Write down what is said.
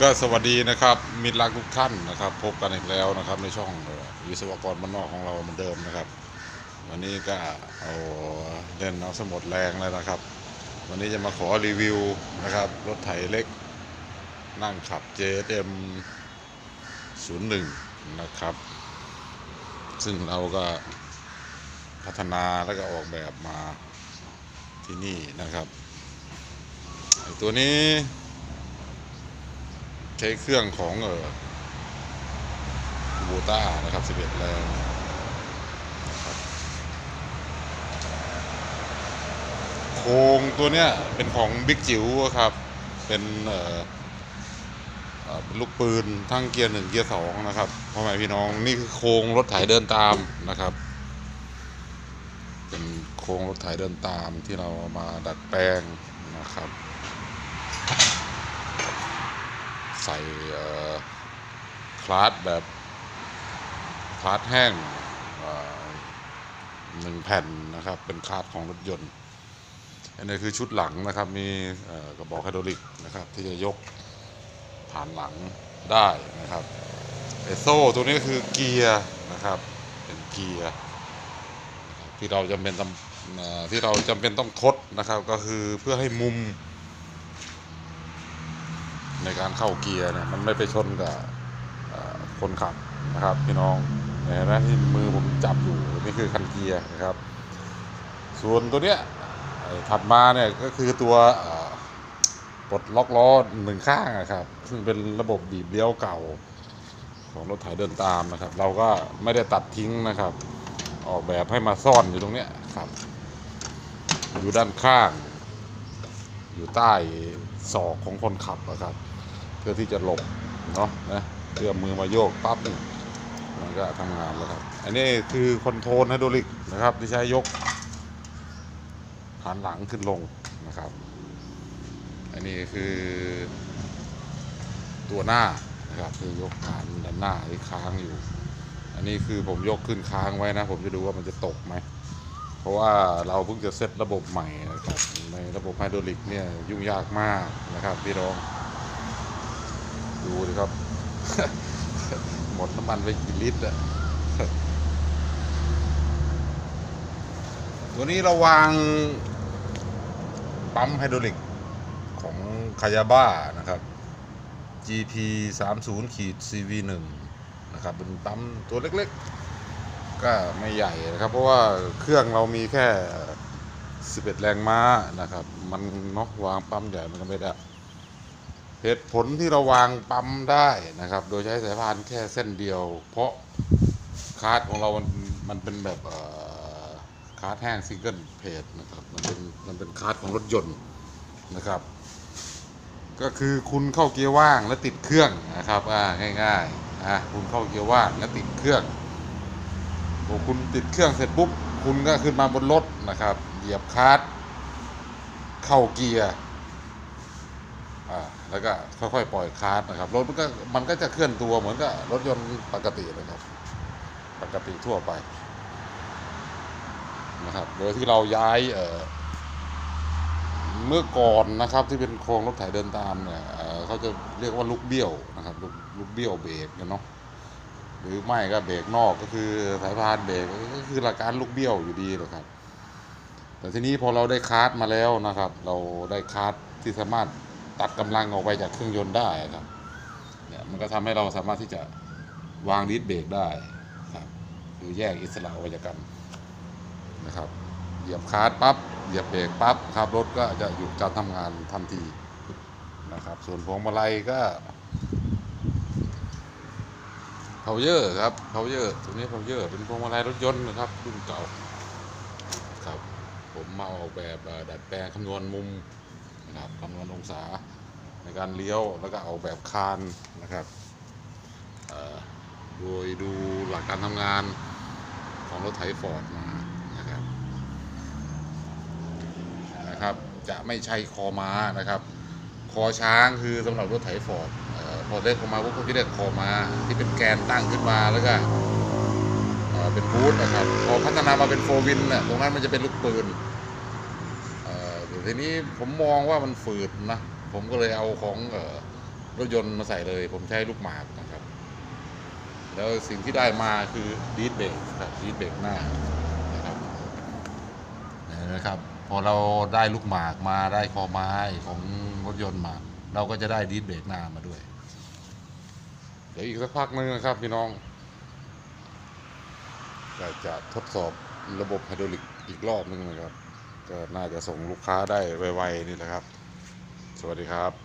ก็สวัสดีนะครับมิตรรักทุกท่านนะครับ พบกันอีกแล้วนะครับ ในช่องวิศวกรบ้านนอกของเราเหมือนเดิมนะครับ วันนี้ก็เอาเล่นเอาสมดแรงเลยนะครับ วันนี้จะมาขอรีวิวนะครับ รถไถเล็ก นั่งขับ JSM 01 นะครับ ซึ่งเราก็พัฒนาแล้วก็ออกแบบมาที่นี่นะครับตัวนี้ ใช้เครื่องของเออบูต้านะครับ 11 แรงนะครับโครงตัวเนี้ยเป็นของบิ๊กจิ๋วครับ เป็นเออเลูกปืนทั้งเกียร์หนึ่งเกียร์สองนะครับพ่อแม่พี่น้องนี่คือโครงรถไถเดินตามนะครับ เป็นโครงรถไถเดินตามที่เรามาดัดแปลงนะครับ ใส่คลาสแบบคลาสแห้งหนึ่งแผ่นนะครับ เป็นคลาสของรถยนต์ อันนี้คือชุดหลังนะครับ มีกระบอกไฮดรอลิกนะครับ ที่จะยกผ่านหลังได้นะครับไอโซ่ตัวนี้คือเกียร์นะครับ เป็นเกียร์ที่เราจำเป็นที่เราจำเป็นต้องทดนะครับ ก็คือเพื่อให้มุม ในการเข้าเกียร์เนี่ยมันไม่ไปชนกับคนขับนะครับพี่น้องเห็นไหมที่มือผมจับอยู่นี่คือคันเกียร์นะครับ ส่วนตัวเนี้ยถัดมาเนี่ยก็คือตัวปลดล็อกล้อหนึ่งข้างนะครับซึ่งเป็นระบบบีบเลี้ยวเก่าของรถไถเดินตามนะครับ เราก็ไม่ได้ตัดทิ้งนะครับ ออกแบบให้มาซ่อนอยู่ตรงเนี้ยครับ อยู่ด้านข้าง อยู่ใต้ศอกของคนขับนะครับ พื่อที่จะหลบเนาะนะเพื่อมือมาโยกปั๊บนี่มันก็ทำงานแล้วครับ อันนี้คือคอนโทรลไฮดรอลิกนะครับ ที่ใช้ยกหันหลังขึ้นลงนะครับ อันนี้คือตัวหน้านะครับคือยกฐานด้านหน้าที่ค้างอยู่ อันนี้คือผมยกขึ้นค้างไว้นะ ผมจะดูว่ามันจะตกไหมเพราะว่าเราเพิ่งจะเซตระบบใหม่นะครับในระบบไฮดรอลิกเนี่ยยุ่งยากมากนะครับพี่น้อง ดูดิครับ หมดน้ำมันไปกี่ลิตรอะตัวนี้เราวางปั๊มไฮดรอลิกของคายาบ้านะครับ GP 3 0ขีด CV 1นะครับ เป็นปั๊มตัวเล็กๆ ก็ไม่ใหญ่นะครับ เพราะว่าเครื่องเรามีแค่ 11 แรงม้านะครับ มันเนาะวางปั๊มใหญ่มันก็ไม่ได้ เหตุผลที่เราวางปั๊มได้นะครับ โดยใช้สายพานแค่เส้นเดียว เพราะคาร์ดของเรามันมันเป็นแบบคาร์ดแห้งซิงเกิลเพจนะครับมันเป็นมันเป็นคาร์ดของรถยนต์นะครับ ก็คือคุณเข้าเกียร์ว่างแล้วติดเครื่องนะครับอ่าง่ายๆอะคุณเข้าเกียร์ว่างแล้วติดเครื่องพอคุณติดเครื่องเสร็จปุ๊บคุณก็ขึ้นมาบนรถนะครับ เหยียบคลัสเข้าเกียร์ แล้วก็ค่อยๆปล่อยคลัสนะครับรถมันก็มันก็จะเคลื่อนตัวเหมือนกับรถยนต์ปกตินะครับ ปกติทั่วไปนะครับโดยที่เราย้ายเมื่อก่อนนะครับ ที่เป็นโครงรถไถเดินตามเนี่ยเเขาจะเรียกว่าลูกเบี้ยวนะครับลูกลูกเบี้ยวเบรกเนี่ยเนาะหรือไม่ก็เบรกนอกก็คือสายพานเบรกก็คือหลักการลูกเบี้ยวอยู่ดีนะครับ แต่ทีนี้พอเราได้คาร์ดมาแล้วนะครับ เราได้คาร์ดที่สามารถ ตัดกำลังออกไปจากเครื่องยนต์ได้ครับเนี่ยมันก็ทำให้เราสามารถที่จะวางดิสเบรกได้ครับคือแยกอิสระออกจากกันนะครับ เหยียบคลัสปั๊บเหยียบเบรกปั๊บครับรถก็จะหยุดการทำงานทันทีนะครับ ส่วนพวงมาลัยก็เพาเยอร์ครับเพาเยอร์ตัวนี้เพาเยอร์เป็นพวงมาลัยรถยนต์นะครับรุ่นเก่าครับ ผมมาออกแบบดัดแปลงคำนวณมุม นะครับคำนวณองศาในการเลี้ยวแล้วก็เอาแบบคานนะครับโดยดูหลักการทำงานของรถไถฟอร์ดมานะครับนะครับจะไม่ใช่คอม้านะครับ คอช้างคือสำหรับรถไถฟอร์ดเอ่อพอได้คอม้าพวกเขาจะเรียกคอม้าที่เป็นแกนตั้งขึ้นมาแล้วก็เป็นบูธนะครับ พอพัฒนามาเป็นโฟวินเนี่ยตรงนั้นมันจะเป็นลูกปืน ทีนี้ผมมองว่ามันฝืดนะ ผมก็เลยเอาของเออรถยนต์มาใส่เลย ผมใช้ลูกหมากนะครับ แล้วสิ่งที่ได้มาคือดีดเบรกครับดีดเบรกหน้านะครับนะครับ พอเราได้ลูกหมากมาได้คอไม้ของรถยนต์มา เราก็จะได้ดีดเบรกหน้ามาด้วย เดี๋ยวอีกสักพักหนึงนะครับพี่น้องก็จะทดสอบระบบไฮดรอลิกอีกรอบหนึงนะครับ ก็น่าจะส่งลูกค้าได้ไวๆนี่แหละครับ สวัสดีครับ